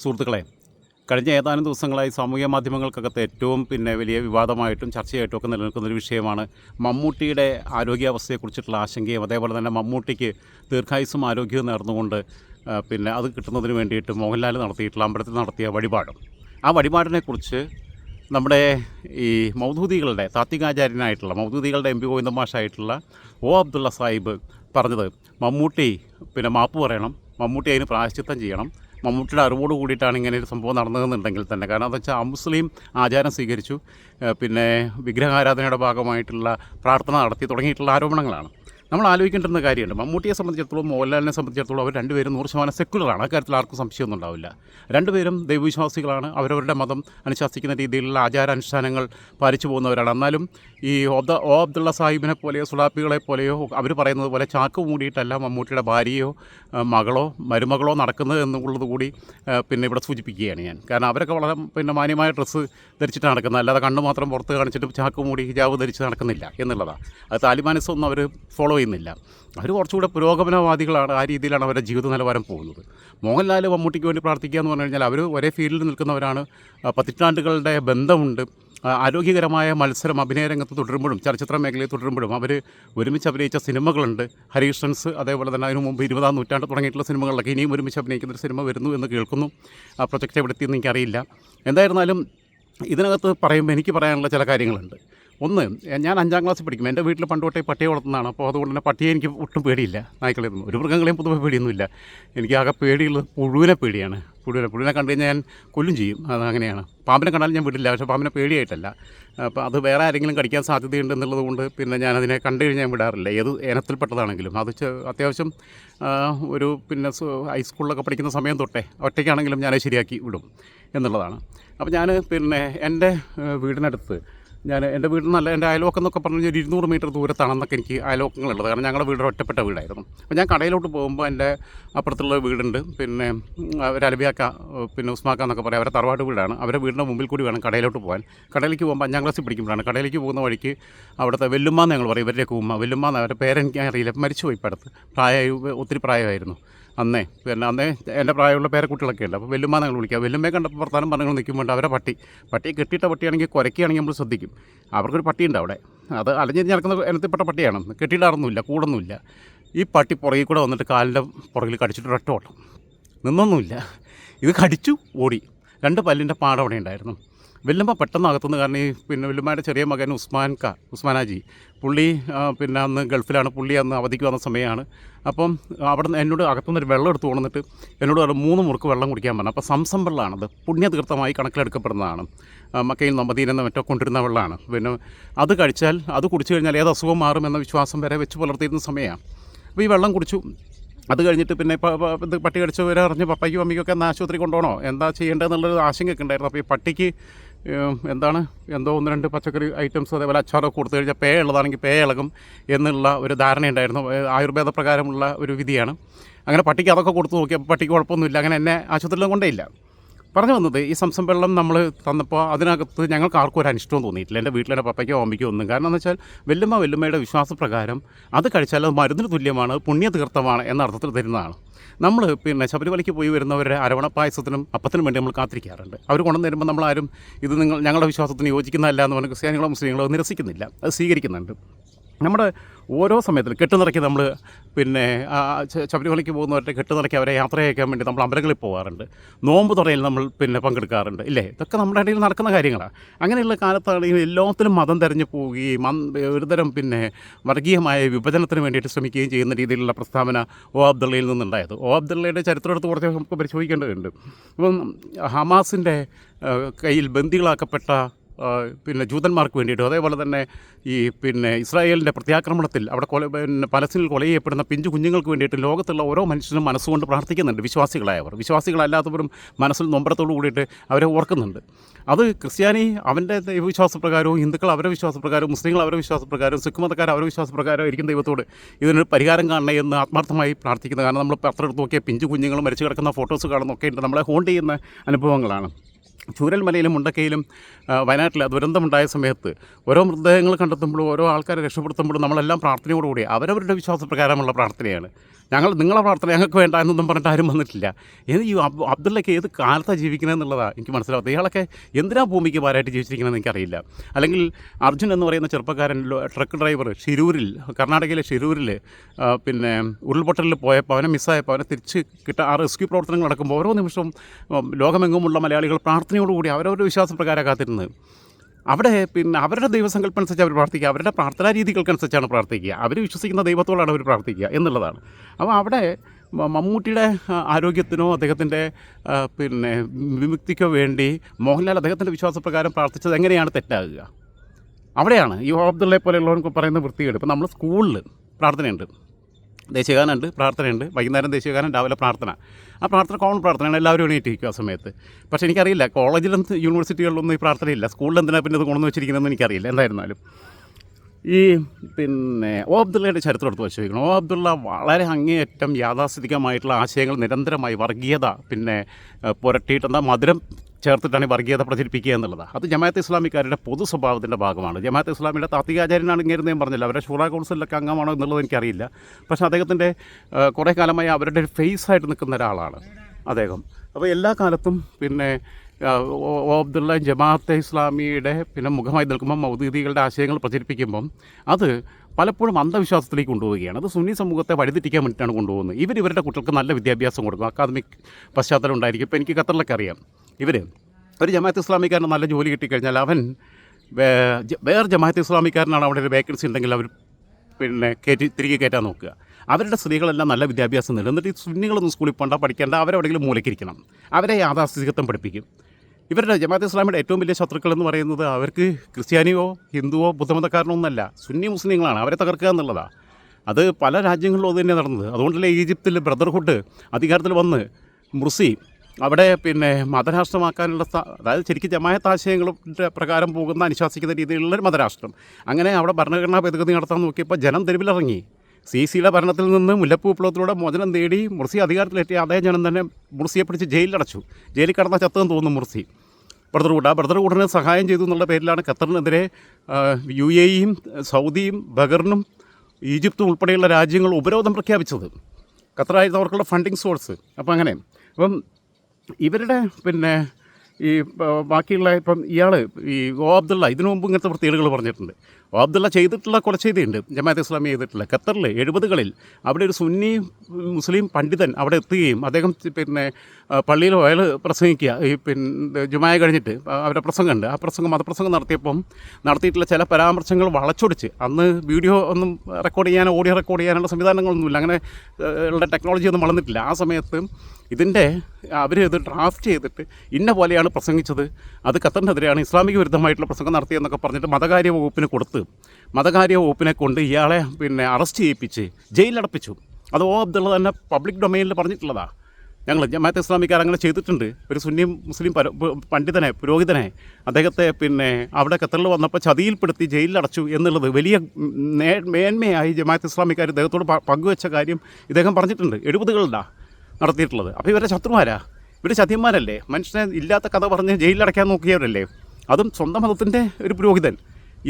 സുഹൃത്തുക്കളെ കഴിഞ്ഞ ഏതാനും ദിവസങ്ങളായി സാമൂഹ്യ മാധ്യമങ്ങൾക്കകത്ത് ഏറ്റവും പിന്നെ വലിയ വിവാദമായിട്ടും ചർച്ചയായിട്ടും ഒക്കെ നിലനിൽക്കുന്ന ഒരു വിഷയമാണ് മമ്മൂട്ടിയുടെ ആരോഗ്യാവസ്ഥയെക്കുറിച്ചിട്ടുള്ള ആശങ്കയും അതേപോലെ തന്നെ മമ്മൂട്ടിക്ക് ദീർഘായുസും ആരോഗ്യവും നേർന്നുകൊണ്ട് പിന്നെ അത് കിട്ടുന്നതിന് വേണ്ടിയിട്ട് മോഹൻലാൽ നടത്തിയിട്ടുള്ള അമ്പലത്തിൽ നടത്തിയ വഴിപാടും. ആ വഴിപാടിനെക്കുറിച്ച് നമ്മുടെ ഈ മൗദൂദികളുടെ താത്വികാചാര്യനായിട്ടുള്ള മൗദൂദികളുടെ എം പി ഗോവിന്ദ മാഷായിട്ടുള്ള ഒ അബ്ദുള്ള സാഹിബ് പറഞ്ഞത് മമ്മൂട്ടി പിന്നെ മാപ്പ് പറയണം മമ്മൂട്ടി അതിന് പ്രായശ്ചിത്തം ചെയ്യണം മമ്മൂട്ടിയുടെ അറിവോട് കൂടിയിട്ടാണ് ഇങ്ങനെ ഒരു സംഭവം നടന്നതെന്നുണ്ടെങ്കിൽ തന്നെ. കാരണം എന്താ വെച്ചാൽ അമുസ്ലിം ആചാരം സ്വീകരിച്ചു. പിന്നെ വിഗ്രഹാരാധനയുടെ ഭാഗമായിട്ടുള്ള പ്രാർത്ഥന നടത്തി തുടങ്ങിയിട്ടുള്ള ആരോപണങ്ങളാണ്. നമ്മൾ ആലോചിക്കേണ്ടുന്ന കാര്യമുണ്ട്. മമ്മൂട്ടിയെ സംബന്ധിച്ചിടത്തോളം മോഹൻലാലിനെ സംബന്ധിച്ചിടത്തോളം അവർ രണ്ടുപേരും നൂറ് ശതമാനം സെക്കുലറാണ് അക്കാര്യത്തിൽ ആർക്കും സംശയമൊന്നും ഉണ്ടാവില്ല. രണ്ടുപേരും ദൈവവിശ്വാസികളാണ്. അവരവരുടെ മതം അനുശാസിക്കുന്ന രീതിയിലുള്ള ആചാരാനുഷ്ഠാനങ്ങൾ പാലിച്ചു പോകുന്നവരാണ്. എന്നാലും ഈ ഒബ്ദ ഒ അബ്ദുള്ള സാഹിബിനെ പോലെയോ സുലാപ്പികളെ പോലെയോ അവർ പറയുന്നത് പോലെ ചാക്ക് മൂടിയിട്ടല്ല മമ്മൂട്ടിയുടെ ഭാര്യയോ മകളോ മരുമകളോ നടക്കുന്നത് എന്നുള്ളത് കൂടി പിന്നെ ഇവിടെ സൂചിപ്പിക്കുകയാണ് ഞാൻ. കാരണം അവരൊക്കെ വളരെ പിന്നെ മാന്യമായ ഡ്രസ്സ് ധരിച്ചിട്ട് നടക്കുന്നത്. അല്ലാതെ കണ്ണു മാത്രം പുറത്ത് കാണിച്ചിട്ട് ചാക്ക് മൂടി ഹിജാബ് ധരിച്ച് നടക്കുന്നില്ല എന്നുള്ളതാണ്. അത് താലിബാനിസം ഒന്നും അവർ ഫോളോ ചെയ്യുന്നില്ല. അവർ കുറച്ചുകൂടെ പുരോഗമനവാദികളാണ് ആ രീതിയിലാണ് അവരുടെ ജീവിത നിലവാരം പോകുന്നത്. മോഹൻലാൽ മമ്മൂട്ടിക്ക് വേണ്ടി പ്രാർത്ഥിക്കുക എന്ന് പറഞ്ഞു കഴിഞ്ഞാൽ അവർ ഒരേ ഫീൽഡിൽ നിൽക്കുന്നവരാണ്. പതിറ്റാണ്ടുകളുടെ ബന്ധമുണ്ട്. ആരോഗ്യകരമായ മത്സരം അഭിനയ രംഗത്ത് തുടരുമ്പോഴും ചലച്ചിത്ര മേഖലയിൽ തുടരുമ്പോഴും അവർ ഒരുമിച്ച് അഭിനയിച്ച സിനിമകളുണ്ട്. ഹരീഷൻസ് അതേപോലെ തന്നെ അതിനു മുമ്പ് ഇരുപതാം നൂറ്റാണ്ട് തുടങ്ങിയിട്ടുള്ള സിനിമകളൊക്കെ ഇനിയും ഒരുമിച്ച് അഭിനയിക്കുന്ന ഒരു സിനിമ വരുന്നു എന്ന് കേൾക്കുന്നു. ആ പ്രൊജക്റ്റ് എവിടെ എത്തിയെന്ന് എനിക്കറിയില്ല. എന്തായിരുന്നാലും ഇതിനകത്ത് പറയുമ്പോൾ എനിക്ക് പറയാനുള്ള ചില കാര്യങ്ങളുണ്ട്. ഒന്ന് ഞാൻ അഞ്ചാം ക്ലാസ്സിൽ പഠിക്കും. എന്റെ വീട്ടിൽ പണ്ട് തൊട്ടേ പട്ടിയെ വളർത്തുന്നതാണ്. അപ്പോൾ അതുകൊണ്ട് തന്നെ പട്ടിയെ എനിക്ക് ഒട്ടും പേടിയില്ല. നായ്ക്കളെ ഒരു മൃഗങ്ങളെയും പൊതുവെ പേടിയൊന്നുമില്ല. എനിക്ക് ആകെ പേടിയുള്ളത് പുഴുവിനെ പേടിയാണ്. പുഴുവിനെ പുഴുവിനെ കണ്ടു കഴിഞ്ഞാൽ ഞാൻ കൊല്ലും ചെയ്യും. അത് അങ്ങനെയാണ്. പാമ്പിനെ കണ്ടാലും ഞാൻ വിടില്ല. പക്ഷേ പാമ്പിനെ പേടിയായിട്ടല്ല. അപ്പോൾ അത് വേറെ ആരെങ്കിലും കടിക്കാൻ സാധ്യതയുണ്ട് എന്നുള്ളത് കൊണ്ട് പിന്നെ ഞാൻ അതിനെ കണ്ടു കഴിഞ്ഞാൽ ഞാൻ വിടാറില്ല. ഏത് ഇനത്തിൽപ്പെട്ടതാണെങ്കിലും. അത് അത്യാവശ്യം ഒരു പിന്നെ ഹൈസ്കൂളിലൊക്കെ പഠിക്കുന്ന സമയം തൊട്ടേ ഒറ്റയ്ക്കാണെങ്കിലും ഞാനത് ശരിയാക്കി വിടും എന്നുള്ളതാണ്. അപ്പോൾ ഞാൻ പിന്നെ എന്റെ വീടിനടുത്ത് ഞാൻ എന്റെ വീട്ടിൽ നല്ല എന്റെ അയൽവക്കം എന്നൊക്കെ പറഞ്ഞാൽ ഒരു ഇരുന്നൂറ് മീറ്റർ ദൂരത്താണെന്നൊക്കെ എനിക്ക് അയൽവക്കങ്ങളുള്ളത്. കാരണം ഞങ്ങളുടെ വീട് ഒറ്റപ്പെട്ട വീടായിരുന്നു അപ്പോൾ ഞാൻ കടയിലോട്ട് പോകുമ്പോൾ എന്റെ അപ്പുറത്തുള്ള വീടുണ്ട്. പിന്നെ അവരലബിയാക്ക അലബിയാക്ക പിന്നെ ഉസ്മാക്ക എന്നൊക്കെ പറയും. അവരെ തറവാട്ട് വീടാണ്. അവരെ വീടിന്റെ മുമ്പിൽ കൂടി വേണം കടയിലോട്ട് പോകാൻ. കടയിലേക്ക് പോകുമ്പോൾ അഞ്ചാം ക്ലാസ്സിൽ പിടിക്കുമ്പോഴാണ് കടയിലേക്ക് പോകുന്ന വഴിക്ക് അവിടുത്തെ വെല്ലുമ്മ എന്ന് ഞങ്ങൾ പറയും. ഇവരുടെയൊക്കെ ഉമ്മ. വെല്ലുമ്മ എന്ന് അവരുടെ പേരെനിക്ക് അറിയില്ല മരിച്ചുപോയി ഇപ്പം അടുത്ത് പ്രായമായി ഒത്തിരി പ്രായമായിരുന്നു. അന്നേ പിന്നെ അന്നേ എന്റെ പ്രായമുള്ള പേരക്കുട്ടികളൊക്കെ ഉണ്ട്. അപ്പോൾ വലുമ്മ ഞങ്ങൾ വിളിക്കുക. വലുമ്മയെ കണ്ടപ്പോൾ വർത്താനം പറഞ്ഞു നിൽക്കുമ്പോൾ അവരെ പട്ടി. പട്ടി കെട്ടിയിട്ട പട്ടിയാണെങ്കിൽ കുരയ്ക്കുകയാണെങ്കിൽ നമ്മൾ ശ്രദ്ധിക്കും. അവർക്കൊരു പട്ടിയുണ്ട് അവിടെ. അത് അലഞ്ഞിരിഞ്ഞ് നടക്കുന്ന ഇനത്തിൽപ്പെട്ട പട്ടിയാണ്. കെട്ടിയിടാറൊന്നുമില്ല കൂടൊന്നുമില്ല. ഈ പട്ടി പുറകിൽ കൂടെ വന്നിട്ട് കാലിന്റെ പുറകിൽ കടിച്ചിട്ട് ഒരൊറ്റ ഓട്ടം നിന്നൊന്നുമില്ല. ഇത് കടിച്ചു ഓടി. രണ്ട് പല്ലിന്റെ പാടം അവിടെ ഉണ്ടായിരുന്നു. വെല്ലുമ്മ പെട്ടെന്ന് അകത്തുനിന്ന് കാരണം ഈ പിന്നെ വെല്ലുമ്മയുടെ ചെറിയ മകൻ ഉസ്മാൻ ക ഉസ്മാനാജി പുള്ളി പിന്നെ അന്ന് ഗൾഫിലാണ്. പുള്ളി അന്ന് അവധിക്ക് വന്ന സമയമാണ്. അപ്പം അവിടെ നിന്ന് എന്നോട് അകത്തുനിന്ന് ഒരു വെള്ളം എടുത്ത് കൊണ്ടുവന്നിട്ട് എന്നോട് പറഞ്ഞു മൂന്ന് മുറുക്ക് വെള്ളം കുടിക്കാൻ പറഞ്ഞു. അപ്പോൾ സംസം വെള്ളമാണത് പുണ്യതീർത്ഥമായി കണക്കിലെടുക്കപ്പെടുന്നതാണ്. മക്കയിൽ നിന്ന് മദീനയിൽ മറ്റോ കൊണ്ടിരുന്ന വെള്ളമാണ്. പിന്നെ അത് കഴിച്ചാൽ അത് കുടിച്ചു കഴിഞ്ഞാൽ ഏത് അസുഖം മാറുമെന്ന വിശ്വാസം വരെ വെച്ച് പുലർത്തിയിരുന്ന സമയമാണ്. അപ്പോൾ ഈ വെള്ളം കുടിച്ചു. അത് കഴിഞ്ഞിട്ട് പിന്നെ ഇത് പട്ടി കടിച്ചവരെ അറിഞ്ഞ് പപ്പയ്ക്കും അമ്മയ്ക്കൊക്കെ എന്നാൽ ആശുപത്രി കൊണ്ടുപോകണോ? എന്താ ചെയ്യേണ്ടതെന്നുള്ളൊരു ആശങ്കയൊക്കെ ഉണ്ടായിരുന്നു. അപ്പോൾ ഈ പട്ടിക്ക് എന്താണ്? എന്തോ ഒന്ന് രണ്ട് പച്ചക്കറി ഐറ്റംസ് അതേപോലെ അച്ചാറൊക്കെ കൊടുത്തു കഴിഞ്ഞാൽ പേ ഉള്ളതാണെങ്കിൽ പേ ഇളകും എന്നുള്ള ഒരു ധാരണയുണ്ടായിരുന്നു. ആയുർവേദ പ്രകാരമുള്ള ഒരു വിധിയാണ്. അങ്ങനെ പട്ടിക്ക് അതൊക്കെ കൊടുത്തു നോക്കിയപ്പോൾ പട്ടിക്ക് കുഴപ്പമൊന്നുമില്ല. അങ്ങനെ എന്നെ ആശുപത്രിയിലും കൊണ്ടേയില്ല പറഞ്ഞു വന്നത് ഈ സംസം വെള്ളം നമ്മൾ തന്നപ്പോൾ അതിനകത്ത് ഞങ്ങൾക്ക് ആർക്കും ഒരു അനിഷ്ടവും തോന്നിയിട്ടില്ല. എന്റെ വീട്ടിലെ പപ്പയ്ക്കോ അമ്മയ്ക്കോ ഒന്നും. കാരണം എന്ന് വെച്ചാൽ വെല്ലുമ്മ വെല്ലുമ്മയുടെ വിശ്വാസപ്രകാരം അത് കഴിച്ചാൽ അത് മരുന്നിന് തുല്യമാണ് പുണ്യതീർത്ഥമാണ് എന്ന അർത്ഥത്തിൽ തരുന്നതാണ്. നമ്മൾ പിന്നെ ശബരിമലയ്ക്ക് പോയി വരുന്നവരുടെ അരവണ പായസത്തിനും അപ്പത്തിനും വേണ്ടി നമ്മൾ കാത്തിരിക്കാറുണ്ട്. അവർ കൊണ്ടു തരുമ്പോൾ നമ്മളാരും ഇത് നിങ്ങൾ ഞങ്ങളുടെ വിശ്വാസത്തിന് യോജിക്കുന്നതല്ല എന്ന് പറഞ്ഞ് ക്രിസ്ത്യാനികളോ മുസ്ലിങ്ങളോ നിരസിക്കുന്നില്ല. അത് സ്വീകരിക്കുന്നുണ്ട്. നമ്മുടെ ഓരോ സമയത്തിലും കെട്ടുനിറക്കി നമ്മൾ പിന്നെ ശബരിമലയ്ക്ക് പോകുന്നവരുടെ കെട്ടുനിറക്കി അവരെ യാത്ര അയക്കാൻ വേണ്ടി നമ്മൾ അമ്പലങ്ങളിൽ പോകാറുണ്ട് നോമ്പ് തുറയിൽ നമ്മൾ പിന്നെ പങ്കെടുക്കാറുണ്ട് ഇല്ലേ? ഇതൊക്കെ നമ്മുടെ ഇടയിൽ നടക്കുന്ന കാര്യങ്ങളാണ് അങ്ങനെയുള്ള കാലത്താണ് എല്ലാത്തിലും മതം തെരഞ്ഞു പോവുകയും ഒരുതരം പിന്നെ വർഗീയമായ വിഭജനത്തിന് വേണ്ടിയിട്ട് ശ്രമിക്കുകയും ചെയ്യുന്ന രീതിയിലുള്ള പ്രസ്താവന ഒ അബ്ദുള്ളയിൽ നിന്നുണ്ടായത്. ഒ അബ്ദുള്ളയുടെ ചരിത്രമെടുത്ത് കുറച്ച് നമുക്ക് പരിശോധിക്കേണ്ടതുണ്ട്. അപ്പം ഹമാസിന്റെ കയ്യിൽ ബന്ദികളാക്കപ്പെട്ട പിന്നെ ജൂതന്മാർക്ക് വേണ്ടിയിട്ടും അതേപോലെ തന്നെ ഈ പിന്നെ ഇസ്രായേലിന്റെ പ്രത്യാക്രമണത്തിൽ അവിടെ കൊല പിന്നെ പലസ്തീനിൽ കൊല ചെയ്യപ്പെടുന്ന പിഞ്ചു കുഞ്ഞുങ്ങൾക്ക് വേണ്ടിയിട്ട് ലോകത്തുള്ള ഓരോ മനുഷ്യനും മനസ്സുകൊണ്ട് പ്രാർത്ഥിക്കുന്നുണ്ട് വിശ്വാസികളായവർ. വിശ്വാസികളല്ലാത്തവരും മനസ്സിൽ നൊമ്പരത്തോടു കൂടിയിട്ട് അവരെ ഓർക്കുന്നുണ്ട്. അത് ക്രിസ്ത്യാനി അവന്റെ വിശ്വാസപ്രകാരവും ഹിന്ദുക്കൾ അവരുടെ വിശ്വാസപ്രകാരവും മുസ്ലിങ്ങൾ അവരുടെ വിശ്വാസപ്രകാരവും സിഖ് മതക്കാർ അവരുടെ വിശ്വാസപ്രകാരം ആയിരിക്കും ദൈവത്തോട് ഇതിനൊരു പരിഹാരം കാണണേ എന്ന് ആത്മാർത്ഥമായി പ്രാർത്ഥിക്കുന്നത് കാരണം നമ്മൾ പത്രം എടുത്ത് നോക്കിയാൽ പിഞ്ചു കുഞ്ഞുങ്ങൾ മരിച്ചു കിടക്കുന്ന ഫോട്ടോസ് കാണുന്നൊക്കെ ഉണ്ട്. നമ്മളെ ഹോണ്ട് ചെയ്യുന്ന അനുഭവങ്ങളാണ്. ചൂരൽമലയിലും മുണ്ടക്കയിലും വയനാട്ടിൽ ദുരന്തമുണ്ടായ സമയത്ത് ഓരോ മൃതദേഹങ്ങൾ കണ്ടെത്തുമ്പോഴും ഓരോ ആൾക്കാരെ രക്ഷപ്പെടുത്തുമ്പോഴും നമ്മളെല്ലാം പ്രാർത്ഥനയോടുകൂടി അവരവരുടെ വിശ്വാസപ്രകാരമുള്ള പ്രാർത്ഥനയാണ്. ഞങ്ങൾ നിങ്ങളെ പ്രാർത്ഥന ഞങ്ങൾക്ക് വേണ്ട എന്നൊന്നും പറഞ്ഞിട്ട് ആരും വന്നിട്ടില്ല. ഏത് ഈ അബ് അബ്ദുള്ളയ്ക്ക് ഏത് കാലത്താണ് ജീവിക്കുന്നത് എന്നുള്ളതാണ് എനിക്ക് മനസ്സിലാവാത്തത് ഇയാളൊക്കെ എന്തിനാ ഭൂമിക്ക് ഭാരമായിട്ട് ജീവിച്ചിരിക്കണമെന്ന് എനിക്കറിയില്ല. അല്ലെങ്കിൽ അർജുൻ എന്ന് പറയുന്ന ചെറുപ്പക്കാരൻ ട്രക്ക് ഡ്രൈവർ ഷിരൂരിൽ കർണാടകയിലെ ഷിരൂരിൽ പിന്നെ ഉരുൾപൊട്ടലിൽ പോയപ്പോൾ അവനെ മിസ്സായപ്പോൾ അവനെ തിരിച്ച് കിട്ടാൻ ആ റെസ്ക്യൂ പ്രവർത്തനങ്ങൾ നടക്കുമ്പോൾ ഓരോ നിമിഷവും ലോകമെങ്ങുമുള്ള മലയാളികൾ പ്രാർത്ഥനയോടുകൂടി അവരവരുടെ വിശ്വാസപ്രകാരം കാത്തിരുന്നത്. അവിടെ പിന്നെ അവരുടെ ദൈവസങ്കല്പം അനുസരിച്ച് അവർ പ്രാർത്ഥിക്കുക അവരുടെ പ്രാർത്ഥനാ രീതികൾക്കനുസരിച്ചാണ് പ്രാർത്ഥിക്കുക. അവർ വിശ്വസിക്കുന്ന ദൈവത്തോടാണ് അവർ പ്രാർത്ഥിക്കുക എന്നുള്ളതാണ്. അപ്പോൾ അവിടെ മമ്മൂട്ടിയുടെ ആരോഗ്യത്തിനോ അദ്ദേഹത്തിന്റെ പിന്നെ വിമുക്തിക്കോ വേണ്ടി മോഹൻലാൽ അദ്ദേഹത്തിന്റെ വിശ്വാസപ്രകാരം പ്രാർത്ഥിച്ചത് എങ്ങനെയാണ് തെറ്റാകുക? അവിടെയാണ് ഈ അബ്ദുള്ളയെ പോലെയുള്ളവർക്ക് പറയുന്ന വൃത്തികേട്. ഇപ്പോൾ നമ്മൾ സ്കൂളിൽ പ്രാർത്ഥനയുണ്ട്. ദേശീയഗാനമുണ്ട് പ്രാർത്ഥനയുണ്ട്. വൈകുന്നേരം ദേശീയഗാനം രാവിലെ പ്രാർത്ഥന. ആ പ്രാർത്ഥന കോമൺ പ്രാർത്ഥനയാണ്. എല്ലാവരും എണീറ്റിരിക്കും ആ സമയത്ത്. പക്ഷേ എനിക്കറിയില്ല കോളേജിലും യൂണിവേഴ്സിറ്റികളിലൊന്നും ഈ പ്രാർത്ഥനയില്ല. സ്കൂളിൽ എന്തിനാ പിന്നെ ഇത് കൊണ്ടു വെച്ചിരിക്കുന്നതെന്ന് എനിക്കറിയില്ല എന്തായിരുന്നാലും. ഈ പിന്നെ ഓ അബ്ദുള്ളയുടെ ചരിത്രം എടുത്ത് വെച്ചിരിക്കണം ഓ അബ്ദുള്ള വളരെ അങ്ങേയറ്റം യാഥാസ്ഥിതികമായിട്ടുള്ള ആശയങ്ങൾ നിരന്തരമായി വർഗീയത പിന്നെ പുരട്ടിയിട്ട് മധുരം ചേർത്തിട്ടാണ് വർഗീയത പ്രചരിപ്പിക്കുക എന്നുള്ളത്. അത് ജമാഅത്ത് ഇസ്ലാമിക്കാരുടെ പൊതു സ്വഭാവത്തിന്റെ ഭാഗമാണ്. ജമാഅത്ത് ഇസ്ലാമിയുടെ താത്വികാചാര്യനാണ് ഇങ്ങനെ ഞാൻ പറഞ്ഞില്ല. അവരുടെ ഷൂറ കൗൺസിലൊക്കെ അംഗമാണോ എന്നുള്ളത് എനിക്കറിയില്ല. പക്ഷേ അദ്ദേഹത്തിന്റെ കുറേ കാലമായി അവരുടെ ഒരു ഫേസ് ആയിട്ട് നിൽക്കുന്ന ഒരാളാണ് അദ്ദേഹം. അപ്പോൾ എല്ലാ കാലത്തും പിന്നെ അബ്ദുള്ള ജമാഅത്തെ ഇസ്ലാമിയുടെ പിന്നെ മുഖമായി നിൽക്കുമ്പം മൗദീദികളുടെ ആശയങ്ങൾ പ്രചരിപ്പിക്കുമ്പം അത് പലപ്പോഴും അന്ധവിശ്വാസത്തിലേക്ക് കൊണ്ടുപോവുകയാണ്. അത് സുന്നി സമൂഹത്തെ വഴിതെറ്റിക്കാൻ വേണ്ടിയിട്ടാണ് കൊണ്ടുപോകുന്നത്. ഇവർ ഇവരുടെ കുട്ടികൾക്ക് നല്ല വിദ്യാഭ്യാസം കൊടുക്കും. അക്കാദമിക് പശ്ചാത്തലം ഉണ്ടായിരിക്കും. ഇപ്പോൾ എനിക്ക് ഖത്തറിലൊക്കെ അറിയാം. ഇവർ ഒരു ജമാഅത്ത് ഇസ്ലാമിക്കാരന് നല്ല ജോലി കിട്ടിക്കഴിഞ്ഞാൽ അവൻ വേറെ ജമാഅത്ത് ഇസ്ലാമിക്കാരനാണ് അവിടെ ഒരു വേക്കൻസി ഉണ്ടെങ്കിൽ അവർ പിന്നെ കയറ്റി തിരികെ കയറ്റാൻ നോക്കുക. അവരുടെ സ്ത്രീകളെല്ലാം നല്ല വിദ്യാഭ്യാസം നേടും. എന്നിട്ട് ഈ സുന്നികളൊന്നും സ്കൂളിൽ പോകണ്ട പഠിക്കേണ്ട അവരെവിടെയെങ്കിലും മൂലക്കിരിക്കണം അവരെ യാഥാസ്ഥിതികത്വം പഠിപ്പിക്കും. ഇവരുടെ ജമാഅത്ത് ഇസ്ലാമിയുടെ ഏറ്റവും വലിയ ശത്രുക്കൾ എന്ന് പറയുന്നത് അവർക്ക് ക്രിസ്ത്യാനിയോ ഹിന്ദുവോ ബുദ്ധമതക്കാരനോ ഒന്നല്ല സുന്നി മുസ്ലിങ്ങളാണ്. അവരെ തകർക്കുക എന്നുള്ളതാണ് അത് പല രാജ്യങ്ങളിലും അത് തന്നെ നടന്നത്. അതുകൊണ്ടല്ലേ ഈജിപ്തിൽ ബ്രദർഹുഡ് അധികാരത്തിൽ വന്ന് മുർസി അവിടെ പിന്നെ മതരാഷ്ട്രമാക്കാനുള്ള അതായത് ശരിക്കും ജമായത്ത് ആശയങ്ങളുടെ പ്രകാരം പോകുന്ന അനുശാസിക്കുന്ന രീതിയിലുള്ള ഒരു മതരാഷ്ട്രം. അങ്ങനെ അവിടെ ഭരണഘടനാ ഭേദഗതി നടത്താൻ നോക്കിയപ്പോൾ ജനം തെരുവിലിറങ്ങി. സി സിയുടെ ഭരണത്തിൽ നിന്ന് മുല്ലപ്പൂ വിപ്ലവത്തിലൂടെ മോചനം നേടി മുർസി അധികാരത്തിലെത്തിയ അതേ ജനം തന്നെ മുർസിയെ പിടിച്ച് ജയിലിലടച്ചു. ജയിലിൽ കടന്ന ചത്തെന്ന് തോന്നുന്നു മുർസി. ബ്രദർഹുഡ് ആ ബ്രദർഹുഡിന് സഹായം ചെയ്തു എന്നുള്ള പേരിലാണ് ഖത്തറിനെതിരെ യു എ ഇയും സൗദിയും ബഹറിനും ഈജിപ്തും ഉൾപ്പെടെയുള്ള രാജ്യങ്ങൾ ഉപരോധം പ്രഖ്യാപിച്ചത്. ഖത്തറായിരുന്നു അവർക്കുള്ള ഫണ്ടിങ് സോഴ്സ് അപ്പോൾ അങ്ങനെ. അപ്പം ഇവരുടെ പിന്നെ ഈ ബാക്കിയുള്ള ഇപ്പം ഇയാൾ ഈ ഓ അബ്ദുള്ള ഇതിനു മുമ്പ് ഇങ്ങനത്തെ പ്രത്യേകതകൾ പറഞ്ഞിട്ടുണ്ട്. ഓ അബ്ദുള്ള ചെയ്തിട്ടുള്ള കുറച്ച് ഇതുണ്ട് ജമാഅത്ത് ഇസ്ലാമി ചെയ്തിട്ടുള്ള ഖത്തറിൽ എഴുപതുകളിൽ അവിടെ ഒരു സുന്നി മുസ്ലിം പണ്ഡിതൻ അവിടെ എത്തുകയും അദ്ദേഹം പിന്നെ പള്ളിയിൽ അയാൾ പ്രസംഗിക്കുക ഈ പിന്നെ ജുമായ കഴിഞ്ഞിട്ട് അവരുടെ പ്രസംഗമുണ്ട്. ആ പ്രസംഗം മതപ്രസംഗം നടത്തിയപ്പം നടത്തിയിട്ടുള്ള ചില പരാമർശങ്ങൾ വളച്ചൊടിച്ച് അന്ന് വീഡിയോ ഒന്നും റെക്കോർഡ് ചെയ്യാനോ ഓഡിയോ റെക്കോർഡ് ചെയ്യാനുള്ള സംവിധാനങ്ങളൊന്നുമില്ല. അങ്ങനെ ഉള്ള ടെക്നോളജി ഒന്നും വളർന്നിട്ടില്ല. ആ സമയത്ത് ഇതിന്റെ അവർ ഇത് ഡ്രാഫ്റ്റ് ചെയ്തിട്ട് ഇന്ന പോലെയാണ് പ്രസംഗിച്ചത്. അത് ഖത്തറിനെതിരെയാണ് ഇസ്ലാമിക വിരുദ്ധമായിട്ടുള്ള പ്രസംഗം നടത്തിയെന്നൊക്കെ പറഞ്ഞിട്ട് മതകാര്യ വകുപ്പിന് കൊടുത്ത് മതകാര്യ വകുപ്പിനെ കൊണ്ട് ഇയാളെ പിന്നെ അറസ്റ്റ് ചെയ്യിപ്പിച്ച് ജയിലടപ്പിച്ചു അത് ഓ അബ്ദുള്ള തന്നെ പബ്ലിക് ഡൊമൈനിൽ പറഞ്ഞിട്ടുള്ളതാണ് ഞങ്ങൾ ജമാഅത്ത് ഇസ്ലാമിക്കാർ അങ്ങനെ ചെയ്തിട്ടുണ്ട്. ഒരു സുന്നി മുസ്ലിം പണ്ഡിതനെ പുരോഹിതനെ അദ്ദേഹത്തെ പിന്നെ അവിടെ ഖത്തറിൽ വന്നപ്പോൾ ചതിയിൽപ്പെടുത്തി ജയിലിലടച്ചു എന്നുള്ളത് വലിയ മേന്മയായി ജമാഅത്ത് ഇസ്ലാമിക്കാർ ഇദ്ദേഹത്തോട് പങ്കുവെച്ച കാര്യം ഇദ്ദേഹം പറഞ്ഞിട്ടുണ്ട്. എഴുപതുകളിലാണ് നടത്തിയിട്ടുള്ളത്. അപ്പോൾ ഇവരുടെ ശത്രുമാരാ? ഇവർ ചതിയന്മാരല്ലേ? മനുഷ്യനെ ഇല്ലാത്ത കഥ പറഞ്ഞ് ജയിലിലടയ്ക്കാൻ നോക്കിയവരല്ലേ? അതും സ്വന്തം മതത്തിന്റെ ഒരു പുരോഹിതൻ.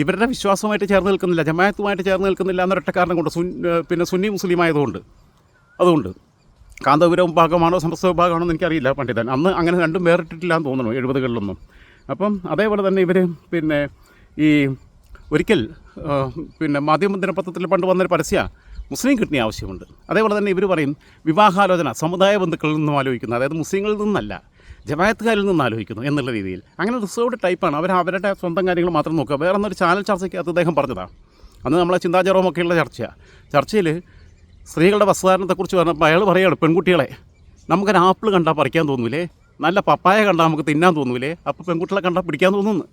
ഇവരുടെ വിശ്വാസവുമായിട്ട് ചേർന്ന് നിൽക്കുന്നില്ല. ജമായത്തുമായിട്ട് ചേർന്ന് നിൽക്കുന്നില്ല എന്നൊരൊറ്റ കാരണം കൊണ്ട് സുൻ പിന്നെ സുന്നി മുസ്ലിം ആയതുകൊണ്ട് അതുകൊണ്ട് കാന്തപുരം വിഭാഗമാണോ സമസ്ത വിഭാഗമാണോ എന്ന് എനിക്കറിയില്ല പണ്ഡിതൻ. അന്ന് അങ്ങനെ രണ്ടും വേറിട്ടിട്ടില്ല എന്ന് തോന്നുന്നു എഴുപതുകളിലൊന്നും. അപ്പം അതേപോലെ തന്നെ ഇവർ പിന്നെ ഈ ഒരിക്കൽ പിന്നെ മാധ്യമ ദിനപത്രത്തിൽ പണ്ട് വന്നൊരു പരസ്യ. മുസ്ലിം കിഡ്നി ആവശ്യമുണ്ട്. അതേപോലെ തന്നെ ഇവർ പറയും വിവാഹാലോചന സമുദായ ബന്ധുക്കളിൽ നിന്നും ആലോചിക്കുന്നു. അതായത് മുസ്ലിങ്ങളിൽ നിന്നല്ല ജമായത്തുകാരിൽ നിന്ന് ആലോചിക്കുന്നു എന്നുള്ള രീതിയിൽ. അങ്ങനെ റിസർവ്ഡ് ടൈപ്പാണ് അവർ അവരുടെ സ്വന്തം കാര്യങ്ങൾ മാത്രം നോക്കുക. വേറെ ഒന്നൊരു ചാനൽ ചർച്ചയ്ക്കകത്ത് അദ്ദേഹം പറഞ്ഞതാണ് അന്ന് നമ്മളെ ചിന്താചാരവുമൊക്കെയുള്ള ചർച്ച ചർച്ചയിൽ സ്ത്രീകളുടെ വസ്ത്രധാരണത്തെക്കുറിച്ച് പറഞ്ഞപ്പോൾ അയാൾ പറയുകയാണ് പെൺകുട്ടികളെ നമുക്കൊരു ആപ്പിൾ കണ്ടാൽ പറിക്കാൻ തോന്നൂലേ? നല്ല പപ്പായ കണ്ടാൽ നമുക്ക് തിന്നാൻ തോന്നൂലേ? അപ്പോൾ പെൺകുട്ടികളെ കണ്ടാൽ പിടിക്കാൻ തോന്നുന്നു.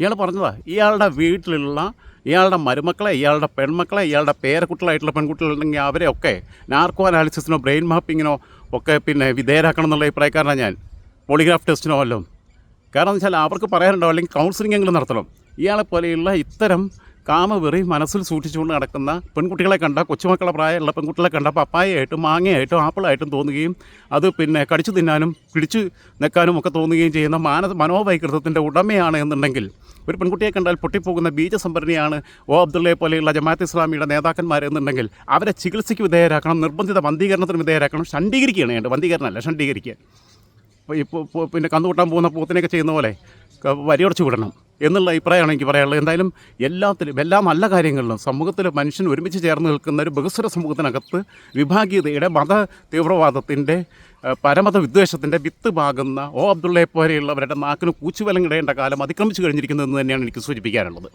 ഇയാൾ പറഞ്ഞതാ ഇയാളുടെ വീട്ടിലുള്ള ഇയാളുടെ മരുമക്കളെ ഇയാളുടെ പെൺമക്കളെ ഇയാളുടെ പേരക്കുട്ടികളായിട്ടുള്ള പെൺകുട്ടികളുണ്ടെങ്കിൽ അവരെ ഒക്കെ നാർക്കോ അനാലിസിസിനോ ബ്രെയിൻ മാപ്പിങ്ങിനോ ഒക്കെ പിന്നെ വിധേയരാക്കണം എന്നുള്ള അഭിപ്രായക്കാരനാണ് ഞാൻ. പോളിഗ്രാഫ് ടെസ്റ്റിനോ അല്ലോ കാരണം എന്ന് വെച്ചാൽ അവർക്ക് പറയാനുണ്ടോ അല്ലെങ്കിൽ കൗൺസിലിംഗ് എങ്കിലും നടത്തണം. ഇയാളെ പോലെയുള്ള ഇത്തരം കാമവെറി മനസ്സിൽ സൂക്ഷിച്ചുകൊണ്ട് നടക്കുന്ന പെൺകുട്ടികളെ കണ്ട കൊച്ചുമക്കളെ പ്രായമുള്ള പെൺകുട്ടികളെ കണ്ട പപ്പായയായിട്ടും മാങ്ങയായിട്ടും ആപ്പിളായിട്ടും തോന്നുകയും അത് പിന്നെ കടിച്ചു തിന്നാനും പിടിച്ചു നിൽക്കാനും ഒക്കെ തോന്നുകയും ചെയ്യുന്ന മാന മനോവൈകൃതത്തിന്റെ ഉടമയാണ് എന്നുണ്ടെങ്കിൽ ഒരു പെൺകുട്ടിയെ കണ്ടാൽ പൊട്ടിപ്പോകുന്ന ബീജസംഭരണിയാണ് ഒ അബ്ദുള്ളയെ പോലെയുള്ള ജമാഅത്ത് ഇസ്ലാമിയുടെ നേതാക്കന്മാർ എന്നുണ്ടെങ്കിൽ അവരെ ചികിത്സയ്ക്ക് വിധേയരാക്കണം നിർബന്ധിത വന്ധീകരണത്തിന് വിധേയരാക്കണം ഷണ്ഡീകരിക്കുകയാണ് വേണ്ടത് വന്ധീകരണമല്ല ഷണ്ഡീകരിക്കുക. ഇപ്പോൾ ഇപ്പോൾ പിന്നെ കന്നുകൂട്ടാൻ പോകുന്ന പോത്തിനെയൊക്കെ ചെയ്യുന്ന പോലെ വരിയുടച്ചു വിടണം. എന്നുള്ള അഭിപ്രായമാണ് എനിക്ക് പറയാനുള്ളത്. എന്തായാലും എല്ലാത്തിലും എല്ലാ നല്ല കാര്യങ്ങളിലും സമൂഹത്തിൽ മനുഷ്യൻ ഒരുമിച്ച് ചേർന്ന് നിൽക്കുന്ന ഒരു ബഹുസ്വര സമൂഹത്തിനകത്ത് വിഭാഗീയതയുടെ മത തീവ്രവാദത്തിന്റെ പരമത വിദ്വേഷത്തിന്റെ വിത്ത് പാകുന്ന ഓ അബ്ദുള്ളയെ പോലെയുള്ളവരുടെ നാക്കിന് കൂച്ചുവലം കാലം അതിക്രമിച്ചു കഴിഞ്ഞിരിക്കുന്നു എന്ന് തന്നെയാണ് എനിക്ക് സൂചിപ്പിക്കാനുള്ളത്.